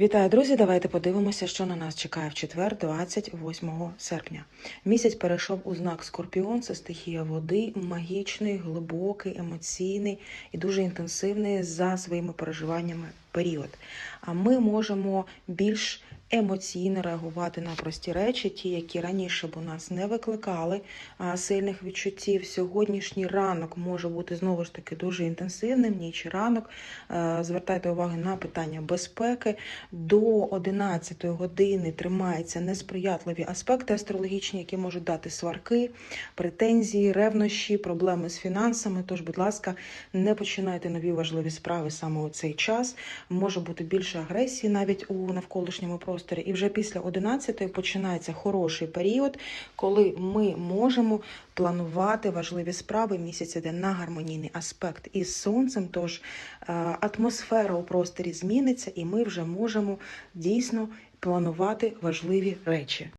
Вітаю, друзі! Давайте подивимося, що на нас чекає в четвер, 28 серпня. Місяць перейшов у знак Скорпіон. Це стихія води, магічний, глибокий, емоційний і дуже інтенсивний за своїми переживаннями період. А ми можемо більш емоційно реагувати на прості речі, ті, які раніше б у нас не викликали сильних відчуттів. Сьогоднішній ранок може бути знову ж таки дуже інтенсивним, ніч і ранок. Е, Звертайте увагу на питання безпеки. До 11 години тримаються несприятливі аспекти астрологічні, які можуть дати сварки, претензії, ревнощі, проблеми з фінансами. Тож, будь ласка, не починайте нові важливі справи саме у цей час. Може бути більше агресії навіть у навколишньому просторі. І вже після 11 починається хороший період, коли ми можемо планувати важливі справи. Місяць іде на гармонійний аспект із сонцем. Тож е, атмосфера у просторі зміниться, і ми вже можемо дійсно планувати важливі речі.